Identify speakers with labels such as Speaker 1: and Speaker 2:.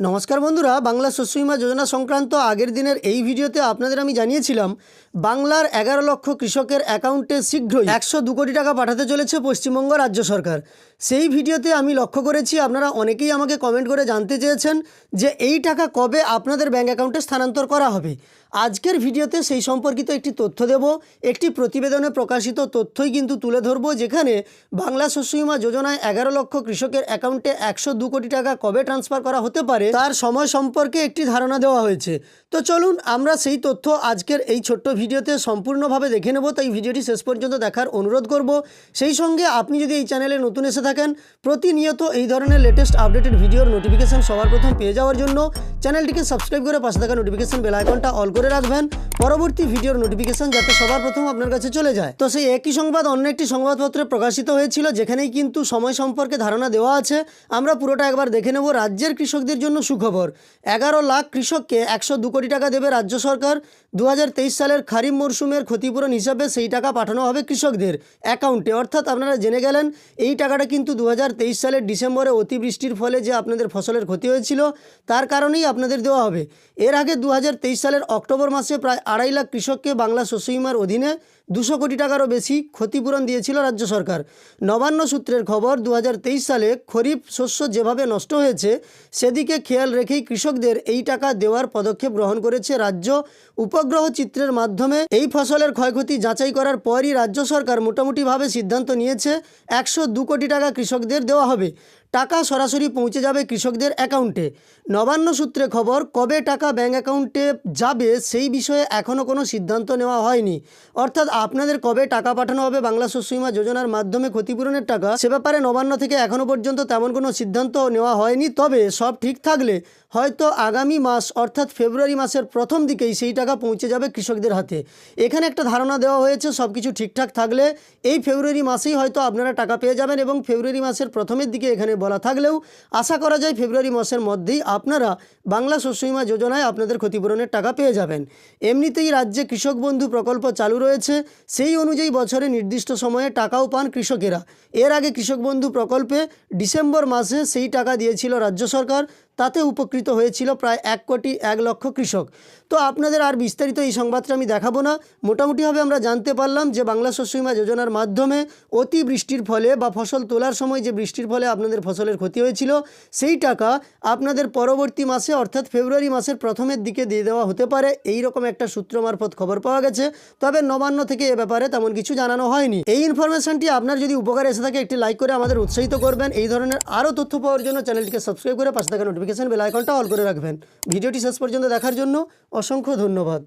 Speaker 1: নমস্কার বন্ধুরা, বাংলা শস্য বীমা যোজনা সংক্রান্ত আগের দিনের এই ভিডিওতে আপনাদের আমি জানিয়েছিলাম, বাংলার এগারো লক্ষ কৃষকের অ্যাকাউন্টে শীঘ্রই একশো দু কোটি টাকা পাঠাতে চলেছে পশ্চিমবঙ্গ রাজ্য সরকার। সেই ভিডিওতে আমি লক্ষ্য করেছি, আপনারা অনেকেই আমাকে কমেন্ট করে জানতে চেয়েছেন যে এই টাকা কবে আপনাদের ব্যাঙ্ক অ্যাকাউন্টে স্থানান্তর করা হবে। আজকের ভিডিওতে সেই সম্পর্কিত একটি তথ্য দেব। একটি প্রতিবেদনে প্রকাশিত তথ্যই কিন্তু তুলে ধরবো, যেখানে বাংলা শস্য বীমা যোজনায় এগারো লক্ষ কৃষকের অ্যাকাউন্টে একশো দু কোটি টাকা কবে ট্রান্সফার করা হতে পারে, তার সময় সম্পর্কে একটি ধারণা দেওয়া হয়েছে। তো চলুন আমরা সেই তথ্য আজকের এই ছোট্ট ভিডিওতে সম্পূর্ণভাবে দেখে নেব। তাই ভিডিওটি শেষ পর্যন্ত দেখার অনুরোধ করব। সেই সঙ্গে আপনি যদি এই চ্যানেলে নতুন এসে থাকেন, প্রতিনিয়ত এই ধরনের লেটেস্ট আপডেটেড ভিডিওর নোটিফিকেশন সবার প্রথম পেয়ে যাওয়ার জন্য চ্যানেলটিকে সাবস্ক্রাইব করে পাশে থাকা নোটিফিকেশন বেল আইকনটা অল করে রাখবেন। পরবর্তী ভিডিওর নোটিফিকেশন যাতে সবার প্রথম আপনার কাছে চলে যায়। তো সেই একই সংবাদ, অন্য একটি সংবাদপত্রে প্রকাশিত হয়েছিল, যেখানেই কিন্তু সময় সম্পর্কে ধারণা দেওয়া আছে। আমরা পুরোটা একবার দেখে নেব রাজ্যের কৃষকদের জন্য সুখবর। এগারো লাখ কৃষককে একশো দু কোটি টাকা দেবে রাজ্য সরকার। দু হাজার তেইশ সালের খারিফ মরশুমের ক্ষতিপূরণ হিসাবে সেই টাকা পাঠানো হবে কৃষকদের অ্যাকাউন্টে অর্থাৎ আপনারা জেনে গেলেন, এই টাকাটা কিন্তু দু হাজার তেইশ সালের ডিসেম্বরে অতিবৃষ্টির ফলে যে আপনাদের ফসলের ক্ষতি হয়েছিল, তার কারণেই আপনাদের দেওয়া হবে। এর আগে দু হাজার তেইশ সালের অক্টোবর মাসে প্রায় আড়াই লাখ কৃষককে বাংলা শস্য অধীনে দুশো কোটি টাকারও বেশি ক্ষতিপূরণ দিয়েছিল রাজ্য সরকার। নবান্ন সূত্রের খবর দু হাজার তেইশ সালে খরিফ শস্য যেভাবে নষ্ট হয়েছে, সেদিকে খেয়াল রেখেই কৃষকদের এই টাকা দেওয়ার পদক্ষেপ গ্রহণ করেছে রাজ্য উপগ্রহ চিত্রের মাধ্যমে। এই ফসলের ক্ষয়ক্ষতি যাচাই করার পরই রাজ্য সরকার মোটামুটিভাবে সিদ্ধান্ত নিয়েছে, একশো কোটি টাকা কৃষকদের দেওয়া হবে। টাকা সরাসরি পৌঁছে যাবে কৃষকদের অ্যাকাউন্টে। নবান্ন সূত্রে খবর, কবে টাকা ব্যাঙ্ক অ্যাকাউন্টে যাবে সেই বিষয়ে এখনও কোনো সিদ্ধান্ত নেওয়া হয়নি। অর্থাৎ আপনাদের কবে টাকা পাঠানো হবে বাংলা শস্য যোজনার মাধ্যমে ক্ষতিপূরণের টাকা, সে ব্যাপারে নবান্ন থেকে এখনও পর্যন্ত তেমন কোনো সিদ্ধান্ত নেওয়া হয়নি। তবে সব ঠিক থাকলে হয়তো আগামী মাস, অর্থাৎ ফেব্রুয়ারি মাসের প্রথম দিকেই সেই টাকা পৌঁছে যাবে কৃষকদের হাতে। এখানে একটা ধারণা দেওয়া হয়েছে সব কিছু ঠিকঠাক থাকলে এই ফেব্রুয়ারি মাসেই হয়তো আপনারা টাকা পেয়ে যাবেন এবং ফেব্রুয়ারি মাসের প্রথমের দিকে এখানে বলা থাকলেও আশা করা যায় ফেব্রুয়ারি মাসের মধ্যেই আপনারা বাংলা শস্য বীমা যোজনায় আপনাদের ক্ষতিপূরণের টাকা পেয়ে যাবেন। এমনিতেই রাজ্যে কৃষক বন্ধু প্রকল্প চালু রয়েছে। সেই অনুযায়ী বছরে নির্দিষ্ট সময়ে টাকাও পান কৃষকেরা। এর আগে কৃষক বন্ধু প্রকল্পে ডিসেম্বর মাসে সেই টাকা দিয়েছিল রাজ্য সরকার। তাতে উপকৃত হয়েছিল প্রায় এক কোটি এক লক্ষ কৃষক। তো আপনাদের আর বিস্তারিত এই সংবাদটা আমি দেখাবো না। মোটামুটিভাবে আমরা জানতে পারলাম যে বাংলা শস্য বীমা যোজনার মাধ্যমে অতি বৃষ্টির ফলে বা ফসল তোলার সময় যে বৃষ্টির ফলে আপনাদের ফসলের ক্ষতি হয়েছিল, সেই টাকা আপনাদের পরবর্তী মাসে, অর্থাৎ ফেব্রুয়ারি মাসের প্রথমের দিকে দিয়ে দেওয়া হতে পারে। এই রকম একটা সূত্র মারফত খবর পাওয়া গেছে। তবে নবান্ন থেকে এ ব্যাপারে তেমন কিছু জানানো হয়নি। এই ইনফরমেশনটি আপনার যদি উপকার এসে থাকে, একটি লাইক করে আমাদের উৎসাহিত করবেন। এই ধরনের আরও তথ্য পাওয়ার জন্য চ্যানেলটিকে সাবস্ক্রাইব করে পাশে থাকা নোটিফিকেশন বেল আইকনটা অল করে রাখবেন। ভিডিওটি শেষ পর্যন্ত দেখার জন্য অসংখ্য ধন্যবাদ।